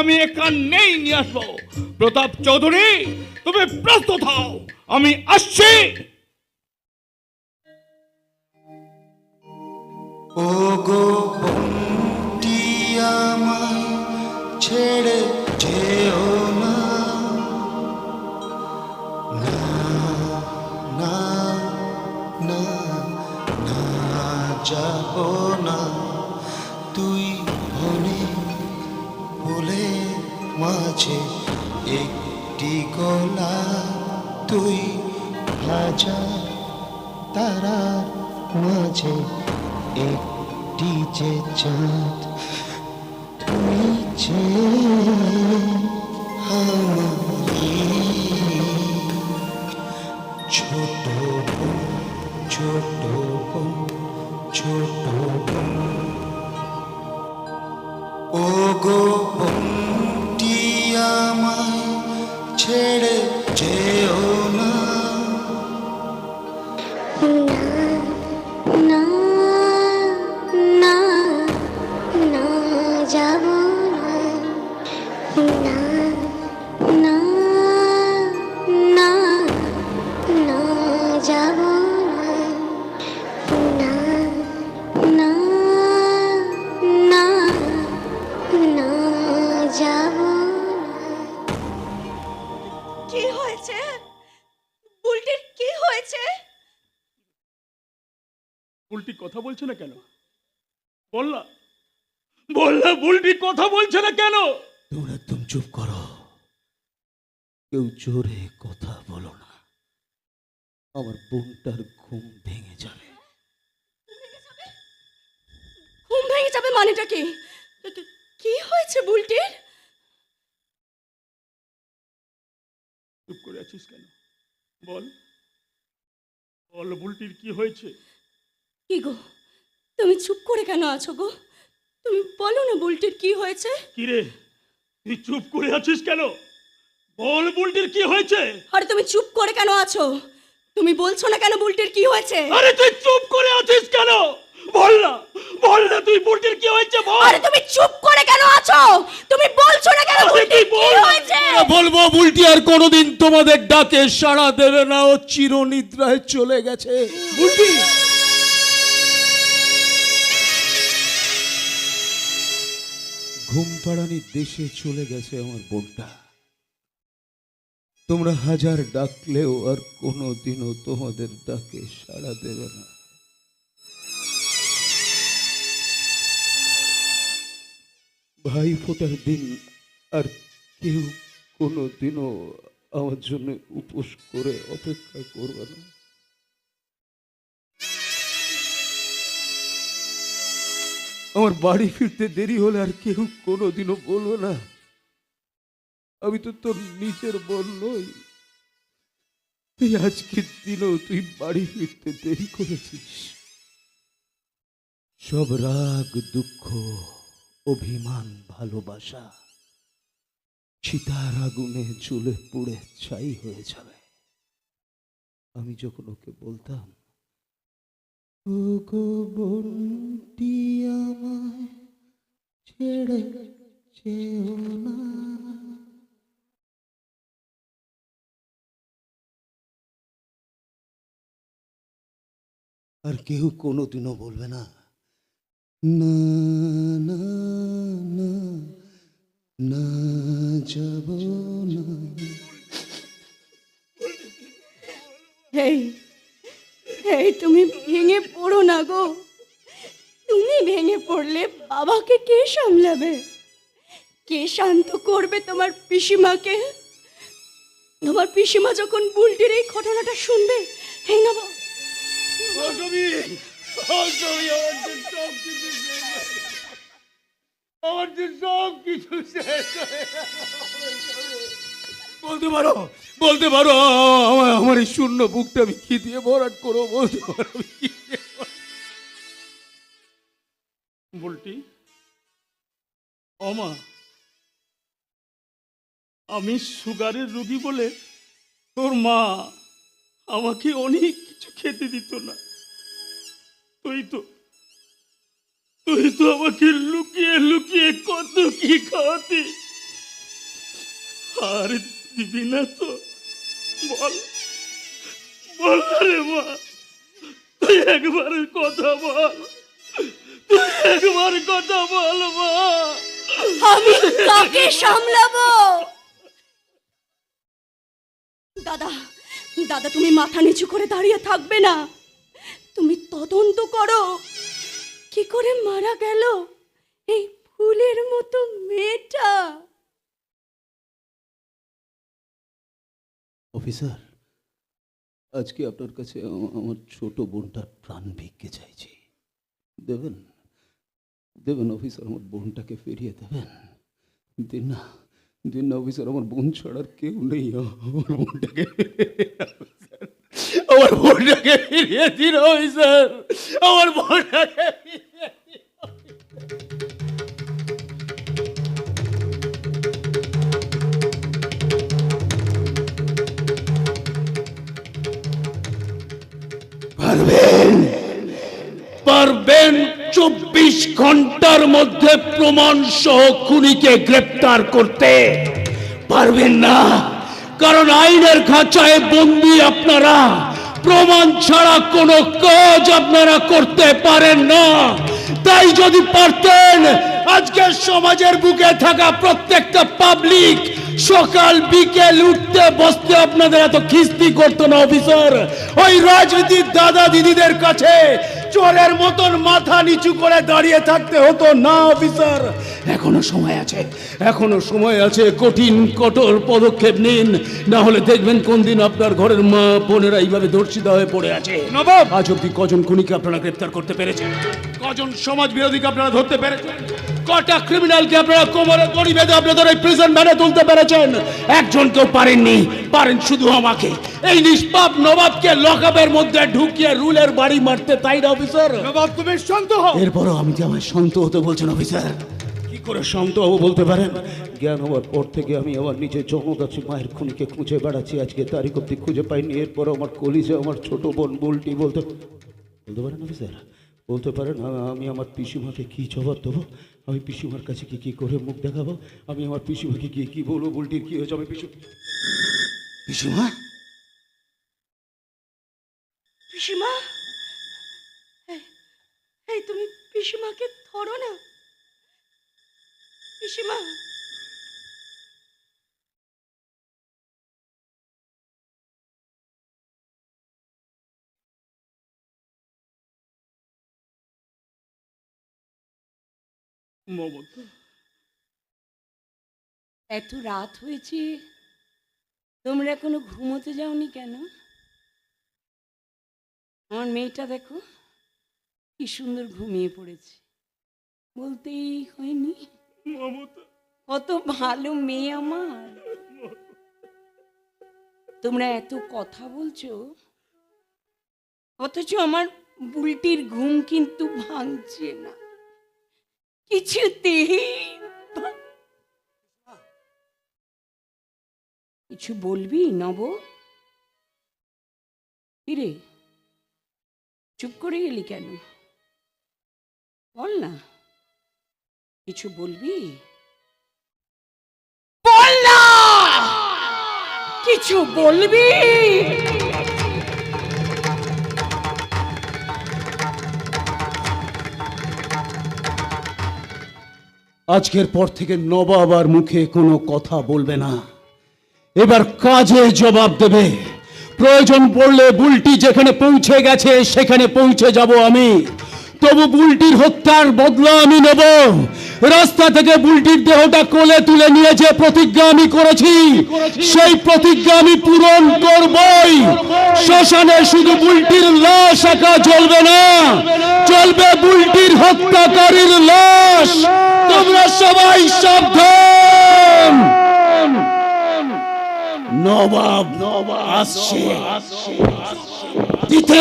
আমি এখানেই নিয়ে আসব। প্রতাপ চৌধুরী, তুমি প্রস্তুত হও। আমি আসছি। ও গো বন্টি আমায় ছেড়ে যেও না না না না যাব না। তুই মাঝে একটি গলা তুই হাজার তারার মাঝে, একটি যে চাঁদ। তুমি যে ছোট ছোট ছোট ছেড়ে যেও কি হয়েছে? বুলটির কি হয়েছে? বুলটি কথা বলছে না কেন? বল না। বল না বুলটি কথা বলছে না কেন? তোমরা একদম চুপ করো। কেউ জোরে কথা বলো না। আমার বোনটার ঘুম ভেঙে যাবে। ঘুম ভেঙে যাবে? মানেটা কি? কি হয়েছে বুলটির? চুপ করে আছিস কেন? বল। বল বুলটির কি হয়েছে? কি গো? তুমি চুপ করে কেন আছো গো? তুমি বলো না বুলটির কি হয়েছে। কি রে? তুই চুপ করে আছিস কেন? বল বুলটির কি হয়েছে? আরে তুমি চুপ করে কেন আছো? তুমি বলছো না কেন বুলটির কি হয়েছে? আরে তুই চুপ করে আছিস কেন? বল না বল না তুই বুলটির কি হয়েছে বল। আরে তুমি চুপ করে কেন আছো তুমি বলছো না কেন আরে বুলটির তুই কি বল না। হয়েছে বলব, বুলটি আর কোনোদিন তোমাদের ডাকে সাড়া দেবে না ও চিরনিদ্রায় চলে গেছে। বুলটি! ঘুম পাড়ানি দেশে চলে গেছে আমার বোনটা। তোমরা হাজার ডাকলেও আর কোনোদিনও তোমাদের ডাকে সাড়া দেবে না। ভাই ফোটার দিন আর কেউ কোনোদিনও আমার জন্য উপোস করে অপেক্ষা করবে না। আমার বাড়ি ফিরতে দেরি হলে আর কেউ কোনোদিনও বলবে না। আমি তো তোর নিজের বোন তুই আজকের দিনও তুই বাড়ি ফিরতে দেরি করেছিস। সব রাগ, দুঃখ, অভিমান, ভালোবাসা চিতার আগুনে চুলে পুড়ে ছাই হয়ে যাবে। আমি যখন ওকে বলতাম ও আমায় ছেড়ে যেও না। আর কেউ কোনোদিনও বলবে না না না না না যাব এই তুমি ভেঙে পড়ো না গো। তুমি ভেঙে পড়লে বাবাকে কে সামলাবে? কে শান্ত করবে তোমার পিসিমাকে? তোমার পিসিমা যখন বুলটির এই ঘটনাটা শুনবে এই না বাবা। আমার যে সব কিছু শেষ। বলতে পারো বলতে পারো আমার আমার এই শূন্য বুকটা আমি কি দিয়ে ভরাট করব বলতে পারো বুলটি অমা আমি সুগারের রোগী বলে তোর মা আমাকে অনেক কিছু খেতে দিত না তুই তো তুই তো আমাকে লুকিয়ে লুকিয়ে কত কি খাওয়াতি। আর দিবি না তো। বল বল রে মা, তুই একবারের কথা বল, তুই একবার কথা বল মা। আমি সামলাবো? দাদা দাদা, তুমি মাথা নিচু করে দাঁড়িয়ে থাকবে না। তুমি তদন্ত করো। কি করে মারা গেল? এই ফুলের মতো মেয়েটা। অফিসার, আজকে আপনার কাছে আমার ছোট বোনটার প্রাণ ভিক্ষে চাইছি। দেবেন দেবেন অফিসার, আমার বোনটাকে ফিরিয়ে দেবেন। দিন না দিন না অফিসার, আমার বোন ছাড়ার কেউ নেই। আমার বোনটাকে আমার বোনটাকে ফিরিয়ে দিন অফিসার। আমার বোনটাকে পারবেন চব্বিশ ঘণ্টার মধ্যে প্রমাণ সহ খুনিকে গ্রেপ্তার করতে। পারবেন না, কারণ আইনের খাঁচায় বন্দি আপনারা। প্রমাণ ছাড়া কোনো কাজ আপনারা করতে পারেন না। তাই যদি পারতেন, আজকে সমাজের বুকে থাকা প্রত্যেকটা পাবলিক সকাল, বিকেল উঠতে, বসতে আপনাদের এত খিস্তি করতো না অফিসার ওই রাজনীতির দাদা দিদিদের কাছে চোরের মতন মাথা নিচু করে দাঁড়িয়ে থাকতে হতো। না অফিসার এখনও সময় আছে। এখনও সময় আছে। কঠিন কঠোর পদক্ষেপ নিন। না হলে দেখবেন কোন দিন আপনার ঘরের মা বোনেরা এইভাবে ধর্ষিত হয়ে পড়ে আছে। নবাব! আজ অব্দি কজন খুনিকে আপনারা গ্রেপ্তার করতে পেরেছেন? কজন সমাজ বিরোধীকে আপনারা ধরতে পেরেছেন? কটা ক্রিমিনালকে আপনারা কোমরে দড়ি বেঁধে আপনাদের ওই প্রিজন ভ্যানে তুলতে পেরেছেন? একজন কেউ পারেননি। পারেন শুধু আমাকে। এই নিষ্পাপ নবাবকে লকআপের মধ্যে ঢুকিয়ে রুলের বাড়ি মারতে তাই না অফিসার? নবাব তুমি শান্ত হও। এরপরও আমি যে আমায় শান্ত হতে বলছেন অফিসার। কি করে শান্ত হব বলতে পারেন? জ্ঞান হওয়ার পর থেকে আমি আমার নিজের জন্মদাসী মায়ের খুনিকে খুঁজে বেড়াচ্ছি। আজকে তারিখ অব্দি খুঁজে পাইনি। এরপর আমার কলিজে আমার ছোট বোন বুলটি বলতে বলতে পারেন অফিসার? বলতে পারেন আমি আমার পিসিমাকে কি জবাব দেবো? আমি পিসিমার কাছে কি কি করে মুখ দেখাবো? আমি আমার পিসিমাকে গিয়ে কি বলব? বুলটির কি হয়েছে? আমি পিসু পিসিমা? পিসিমা? এই তুমি পিসিমাকে ধরো না। পিসিমা মমতা। এত রাত হয়েছে তোমরা এখনও ঘুমোতে যাওনি কেন? আমার মেয়েটা দেখো কি সুন্দর ঘুমিয়ে পড়েছে। বলতেই হয়নি। কত ভালো মেয়ে আমার। তোমরা এত কথা বলছো অথচ আমার বুলটির ঘুম কিন্তু ভাঙছে না। কিছু বলবি নব? কিরে? চুপ করে গেলি কেন? বল না। কিছু বলবি? বল না! কিছু বলবি? আজকের পর থেকে নবাব আর মুখে কোনো কথা বলবে না। এবার কাজে জবাব দেবে। প্রয়োজন পড়লে বুলটি যেখানে পৌঁছে গেছে, সেখানে পৌঁছে যাব আমি। তবু বুলটির হত্যার বদলা আমি নেব। রাস্তা থেকে বুলটির দেহটা কোলে তুলে নিয়ে যে প্রতিজ্ঞা আমি করেছি, সেই প্রতিজ্ঞা আমি পূরণ করবই। শ্মশানে শুধু বুলটির লাশ একা চলবে না চলবে বুলটির হত্যাকারীর লাশ। তোমরা সবাই সাবধান। নবাব নবাব আসছে। দিতে